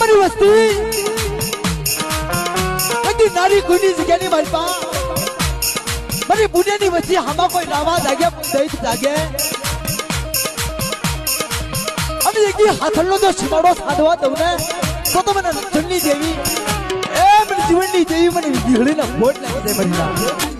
મારી વસ્તી. બધી નારી કોઈની જગ્યાની મારી પા મારી બુઢિયાની વસ્તી આમાં કોઈ નાવા જાગે, દૈત જાગે. અને એક હાથણનો જો સીમાડો સાધવા દઉં ને તો તો મને રક્ષણની દેવી એ મને જીવનની દેવી મને વીજળીના ફોટ લાગી જાય મારી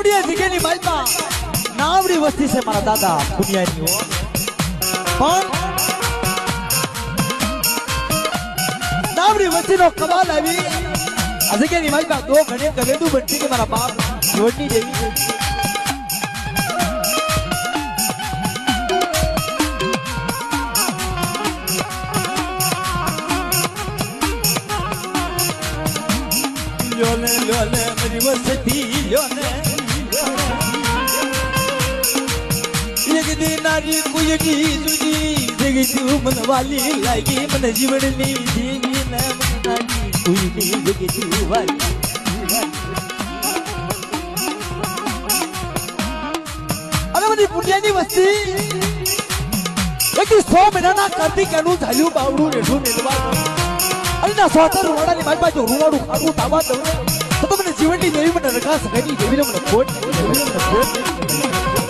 આવડી જગ્યાની માલપા નાવડી વસ્તી છે મારા દાદા પુનિયાની હો. પણ નાવડી વસ્તીનો કમાલ આવી આ જગ્યાની માલપા દો ઘણે ગવેદું બનતી કે મારા બાપ જોડની દેવી લોને લોને મારી વસ્તી લોને એક દી નારી કુયડી જુદી જગી તું મન વાલી લાગી મને જીવનની દેવી ને મને નારી કુયડી જગી તું વાલી અરે બધી પુણ્યની વસ્તી એક દી સો મહિનાના કાર્તિક એનું ઝાલ્યું બાવડું રેઠું મેળવા અને ના સોતર રૂવાડાની મારી બાજુ રૂવાડું ખાવું તાવા દઉં ને, તો તો મને જીવનની દેવી મને રખા સગાઈની દેવીને મને ખોટ દેવીને મને ખોટ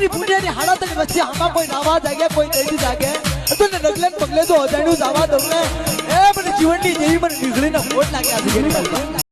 મારી પુણ્યની હાડાતની વચ્ચે આમાં કોઈ નાવા જાગે, કોઈ દઈ જાગે. તો ને રગલે પગલે તો અજાણ્યું જવા દઉં ને એ મને જીવનની જેવી મને નીકળીને મોટ લાગ્યા છે